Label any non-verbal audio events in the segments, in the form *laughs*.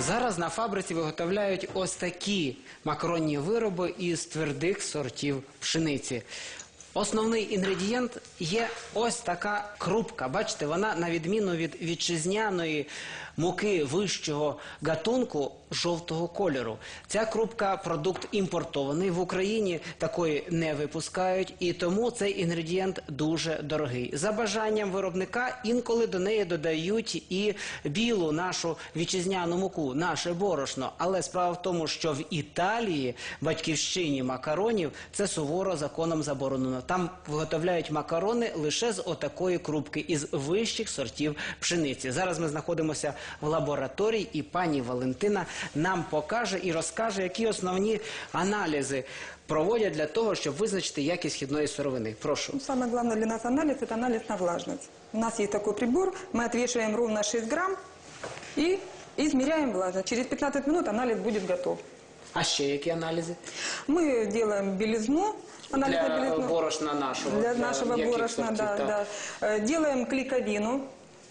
Зараз на фабриці виготовляють ось такі макаронні вироби із твердих сортів пшениці. Основний інгредієнт є ось така крупка. Бачите, вона на відміну від вітчизняної муки вищого гатунку жовтого кольору. Ця крупка продукт імпортований в Україні такої не випускають, і тому цей інгредієнт дуже дорогий. За бажанням виробника інколи до неї додають і білу нашу вітчизняну муку, наше борошно. Але справа в тому, що в Італії, батьківщині макаронів, це суворо законом заборонено. Там виготовляють макарони лише з отакої крупки із вищих сортів пшениці. Зараз ми знаходимося в лабораторії, і пані Валентина нам покаже і розкаже, які основні аналізи проводять для того, щоб визначити якість хідної сировини. Прошу. Ну, Самое главное для нас анализ – это анализ на влажность. У нас есть такой прибор, мы отвешиваем ровно 6 грамм и измеряем влажность. Через 15 минут анализ будет готов. А ще які аналізи? Мы делаем белизну, анализ на Для белизну. борошна нашого. Для нашего м'яких борошна, сортів, да, так. да. Э, Делаем клейковину,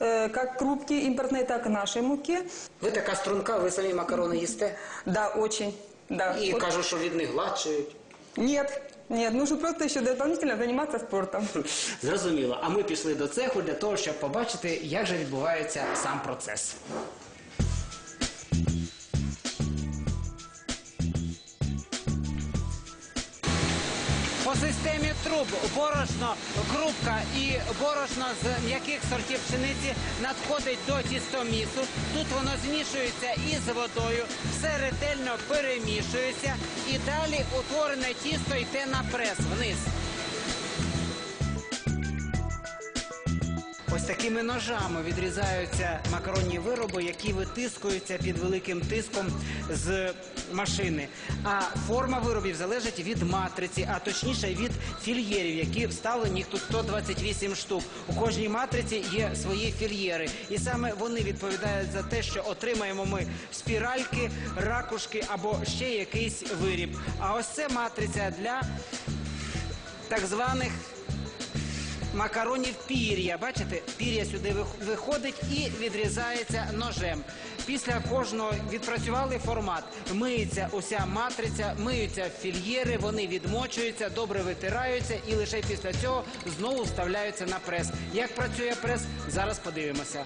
э, как крупки импортной, так и нашей муки. Ви така струнка, ви самі макарони їсте? Да, очень. Да. І Вот. кажуть, що від них гладшають. Нет, нет, нужно просто еще дополнительно заниматься спортом. *laughs* Зрозуміло. А ми пішли до цеху для того, щоб побачити, як же відбувається сам процес. По системі труб борошно, крупка і борошно з м'яких сортів пшениці надходить до тістомісу. Тут воно змішується із водою, все ретельно перемішується і далі утворене тісто йде на прес вниз. Ось такими ножами відрізаються макаронні вироби, які витискуються під великим тиском з машини. А форма виробів залежить від матриці, а точніше від фільєрів, які вставлені їх тут 128 штук. У кожній матриці є свої фільєри, і саме вони відповідають за те, що отримаємо ми спіральки, ракушки або ще якийсь виріб. А ось це матриця для так званих макаронів пір'я. Бачите, пір'я сюди вих- виходить і відрізається ножем. Після кожного відпрацювали формат. Миється уся матриця, миються фільєри, вони відмочуються, добре витираються і лише після цього знову вставляються на прес. Як працює прес, зараз подивимося.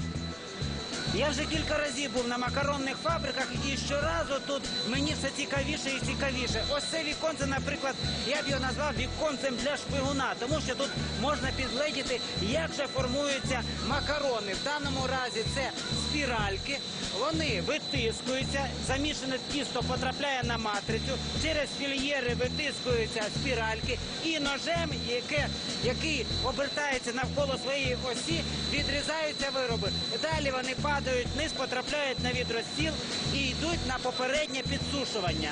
Я вже кілька разів був на макаронних фабриках, і щоразу тут мені все цікавіше і цікавіше. Ось це віконце, наприклад, я б його назвав віконцем для шпигуна, тому що тут можна підгледіти, як же формуються макарони. В даному разі це спіральки. Вони витискуються, замішане тісто потрапляє на матрицю, через фільєри витискуються спіральки і ножем, яке, який обертається навколо своєї осі, відрізаються вироби. Далі вони падають вниз, потрапляють на відростіл і йдуть на попереднє підсушування.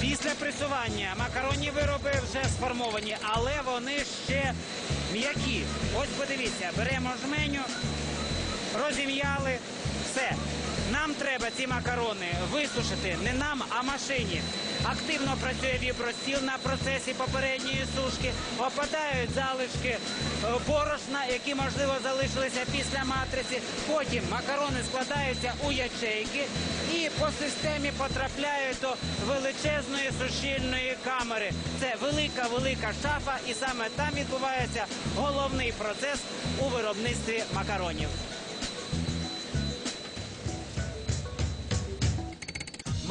Після пресування макаронні вироби вже сформовані, але вони ще м'які. Ось подивіться, беремо жменю, розім'яли, все. Нам треба ці макарони висушити не нам, а машині. Активно працює вібростіл на процесі попередньої сушки, опадають залишки е, борошна, які можливо залишилися після матриці. Потім макарони складаються у ячейки і по системі потрапляють до величезної сушильної камери. Це велика велика шафа, і саме там відбувається головний процес у виробництві макаронів.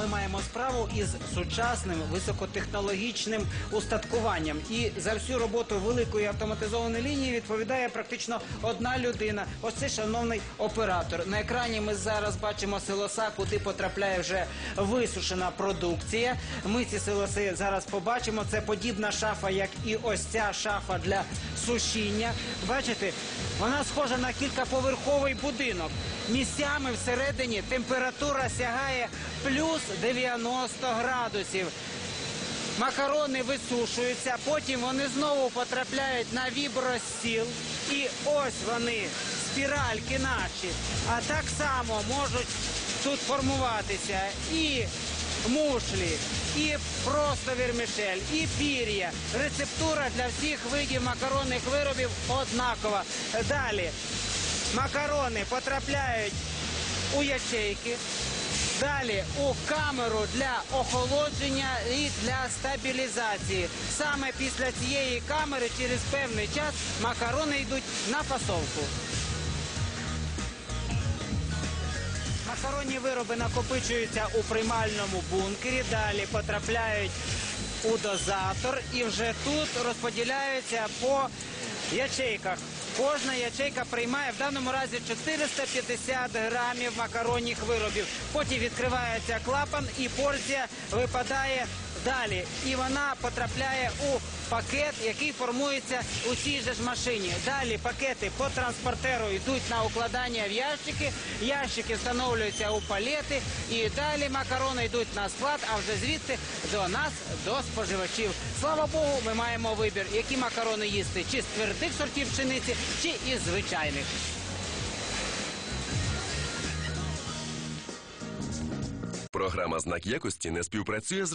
Ми маємо справу із сучасним високотехнологічним устаткуванням. І за всю роботу великої автоматизованої лінії відповідає практично одна людина. Ось це шановний оператор. На екрані ми зараз бачимо силоса, куди потрапляє вже висушена продукція. Ми ці силоси зараз побачимо. Це подібна шафа, як і ось ця шафа для сушіння. Бачите, вона схожа на кількаповерховий будинок. Місцями всередині температура сягає плюс 90 градусів. Макарони висушуються, потім вони знову потрапляють на вібростіл. І ось вони, спіральки наші. А так само можуть тут формуватися і мушлі, і просто вірмішель, і пір'я. Рецептура для всіх видів макаронних виробів однакова. Далі макарони потрапляють у ячейки. Далі у камеру для охолодження і для стабілізації. Саме після цієї камери через певний час макарони йдуть на фасовку. Макаронні вироби накопичуються у приймальному бункері, далі потрапляють у дозатор і вже тут розподіляються по ячейках. Кожна ячейка приймає в даному разі 450 грамів макаронних виробів. Потім відкривається клапан і порція випадає далі. І вона потрапляє у пакет, який формується у цій же ж машині. Далі пакети по транспортеру йдуть на укладання в ящики. Ящики встановлюються у палети, і далі макарони йдуть на склад, а вже звідти до нас, до споживачів. Слава Богу, ми маємо вибір, які макарони їсти, чи з твердих сортів пшениці, чи із звичайних. Програма знак якості не співпрацює з